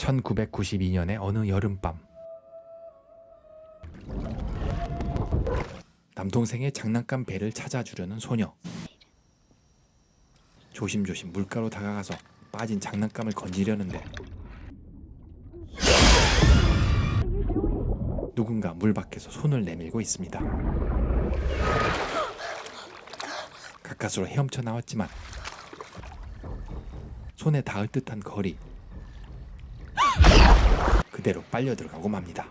1992년의 어느 여름밤. 남동생의 장난감 배를 찾아주려는 소녀. 조심조심 물가로 다가가서 빠진 장난감을 건지려는데. 누군가 물 밖에서 손을 내밀고 있습니다. 가까스로 헤엄쳐 나왔지만 손에 닿을 듯한 거리 그대로 빨려 들어가고 맙니다.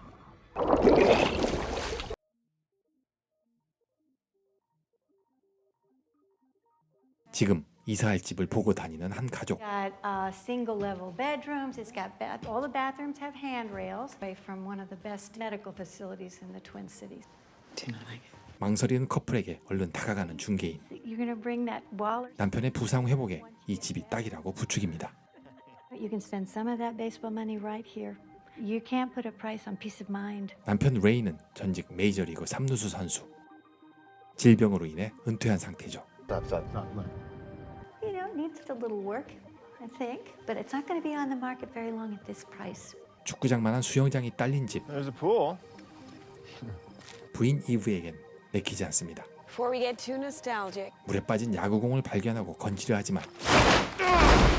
지금 이사할 집을 보고 다니는 한 가족. got uh, single level bedrooms. It's got bath. All the bathrooms have handrails. Away from one of the best medical facilities in the Twin Cities. Do not like it. 망설이는 커플에게 얼른 다가가는 중개인. You're going to bring that Waller. 남편의 부상 회복에 이 집이 딱이라고 부추깁니다. You can spend some of that baseball money right here. You can't put a price on peace of mind. 남편 레이는 전직 메이저리그 3루수 선수. 질병으로 인해 은퇴한 상태죠. Stop, stop, stop. Look. You know, it needs a little work, I think, but it's not going to be on the market very long at this price. 축구장만한 수영장이 딸린 집. There's a pool. 부인 이브에겐 내키지 않습니다. Before we get too nostalgic, 물에 빠진 야구공을 발견하고 건지려 하지만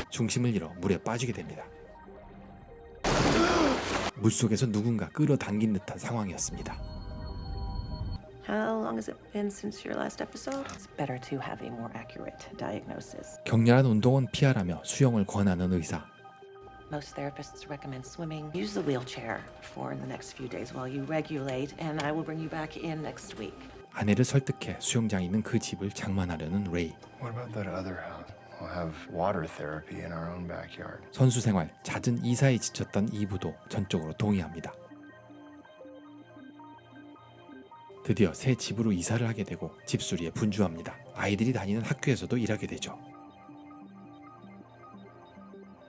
중심을 잃어 물에 빠지게 됩니다. 물속에서 누군가 끌어당긴 듯한 상황이었습니다. How long has it been since your last episode? It's better to have a more accurate diagnosis. 격렬한 운동은 피하라며 수영을 권하는 의사. Most therapists recommend swimming. Use the wheelchair for the next few days while you regulate, and I will bring you back in next week. 아내를 설득해 수영장이 있는 그 집을 장만하려는 레이. What about that other house? We'll have water therapy in our own backyard. 선수 생활 잦은 이사에 지쳤던 이브도 전적으로 동의합니다. 드디어 새 집으로 이사를 하게 되고 집수리에 분주합니다. 아이들이 다니는 학교에서도 일하게 되죠.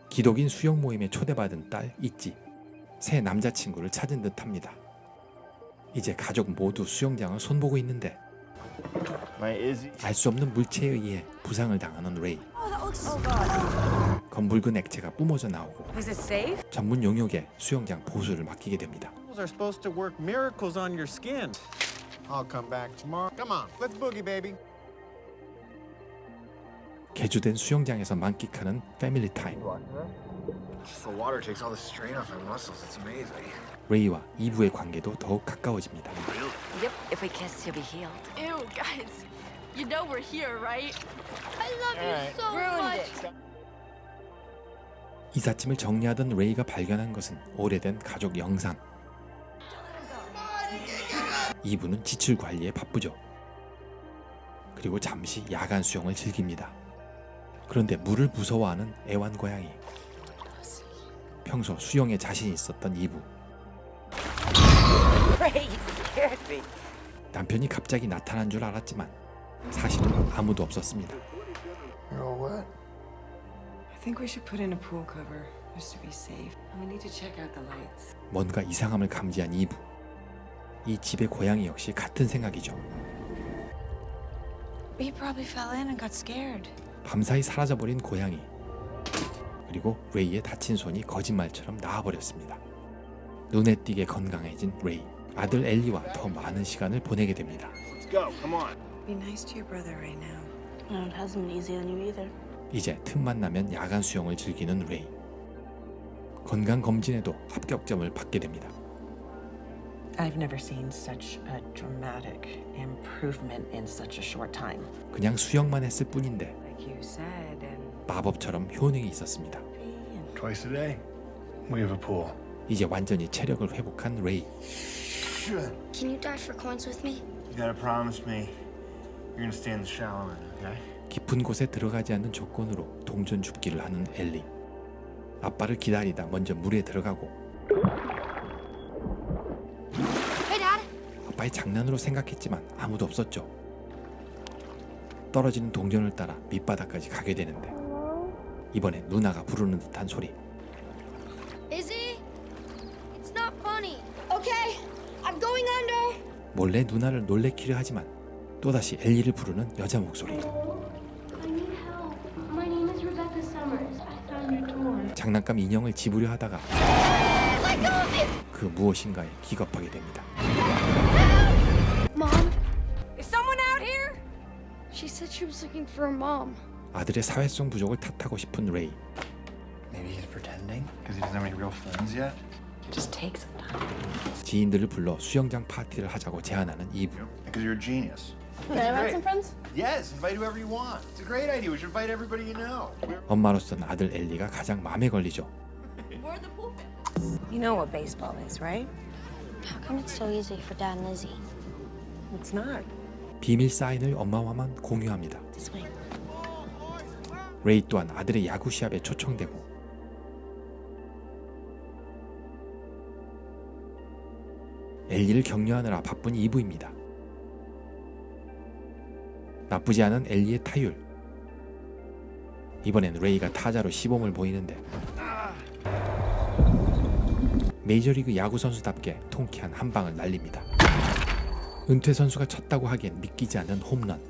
기독인 수영 모임에 초대받은 딸 있지. 새 남자친구를 찾은 듯합니다. 이제 가족 모두 수영장을 손보고 있는데. 알 수 없는 물체에 의해 부상을 당하는 레이. 검붉은 액체가 뿜어져 나오고 is it safe? 전문 용역에 수영장 보수를 맡기게 됩니다. Are supposed to work miracles on your skin. I'll come back tomorrow. Come on, let's boogie, baby. 개조된 수영장에서 만끽하는 패밀리 타임. The water takes all the strain off my muscles. It's amazing. 레이와 이브의 관계도 더욱 가까워집니다. Yep. If we kiss, you'll be healed. Ew, guys. You know we're here, right? I love you so Ruined much. it. 이삿짐을 정리하던 레이가 발견한 것은 오래된 가족 영상. 이브는 지출 관리에 바쁘죠. 그리고 잠시 야간 수영을 즐깁니다. 그런데 물을 무서워하는 애완 고양이. 평소 수영에 자신이 있었던 me. 남편이 갑자기 나타난 줄 알았지만 사실은 아무도 없었습니다. You're all wet. I think we should put in a pool cover just to be safe. And we need to check out the lights. 뭔가 이상함을 감지한 이브. 이 집의 고양이 역시 같은 생각이죠. We probably fell in and got scared. 밤사이 사라져버린 고양이. 그리고 레이의 다친 손이 거짓말처럼 나와버렸습니다. 눈에 띄게 건강해진 레이. 아들 엘리와 더 많은 시간을 보내게 됩니다. Let's go. Come on. Be nice to your brother right now. No, it hasn't been easy on you either. 이제 틈만 나면 야간 수영을 즐기는 레이. 건강 검진에도 합격점을 받게 됩니다. I've never seen such a dramatic improvement in such a short time. 그냥 수영만 했을 뿐인데 Like you said, and 마법처럼 효능이 있었습니다. Twice a day. We have a pool. 이제 완전히 체력을 회복한 레이. Can you dive for coins with me? You gotta promise me you're gonna stay in the shallow end, okay? 깊은 곳에 들어가지 않는 조건으로 동전 줍기를 하는 엘리. 아빠를 기다리다 먼저 물에 들어가고 Hey, Dad. 아빠의 장난으로 생각했지만 아무도 없었죠. 떨어지는 동전을 따라 밑바닥까지 가게 되는데 이번에 누나가 부르는 듯한 소리. Izzy? It's not funny. Okay, I'm going under. 몰래 누나를 놀래키려 하지만 또다시 엘리를 부르는 여자 목소리. 장난감 인형을 집으려 하다가 그 무엇인가에 기겁하게 됩니다. 아들의 사회성 부족을 탓하고 싶은 레이. Maybe he's pretending because he doesn't have any real friends yet. It just takes some time. 지인들을 불러 수영장 파티를 하자고 제안하는 이브. Can I invite some friends? Yes, invite whoever you want. It's a great idea. We should invite everybody you know. 엄마로서는 아들 엘리가 가장 마음에 걸리죠. You know what baseball is, right? How come it's so easy for Dad and Lizzie? It's not. 비밀 사인을 엄마와만 공유합니다. This way. 레이 또한 아들의 야구 시합에 초청되고 엘리를 격려하느라 바쁜 이브입니다. 나쁘지 않은 엘리의 타율. 이번엔 레이가 타자로 시범을 보이는데 메이저리그 야구 선수답게 통쾌한 한 방을 날립니다. 은퇴 선수가 쳤다고 하기엔 믿기지 않는 홈런.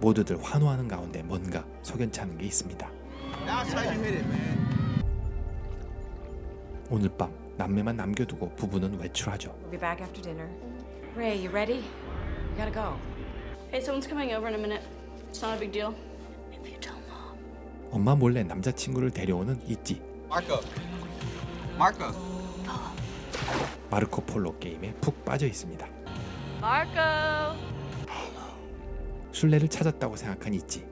모두들 환호하는 가운데 뭔가 석연치 않은 게 있습니다. 오늘 밤 남매만 남겨두고 부부는 외출하죠. We'll be back after dinner. Ray, you ready? We gotta go. Hey, someone's coming over in a minute. It's not a big deal. If you tell Mom. 엄마 몰래 남자친구를 데려오는 있지. Marco. Marco. 마르코 폴로 게임에 푹 빠져 있습니다. Marco! 술래를 찾았다고 생각한 있지.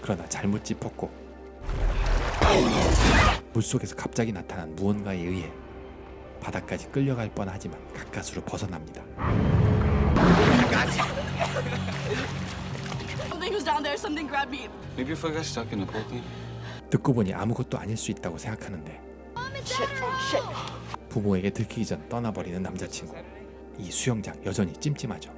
그러나 잘못 짚었고 물속에서 갑자기 나타난 무언가에 의해 바다까지 끌려갈 뻔하지만 가까스로 벗어납니다. 듣고 보니 아무것도 아닐 수 있다고 생각하는데 부모에게 들키기 전 떠나버리는 남자친구. 이 수영장 여전히 찜찜하죠.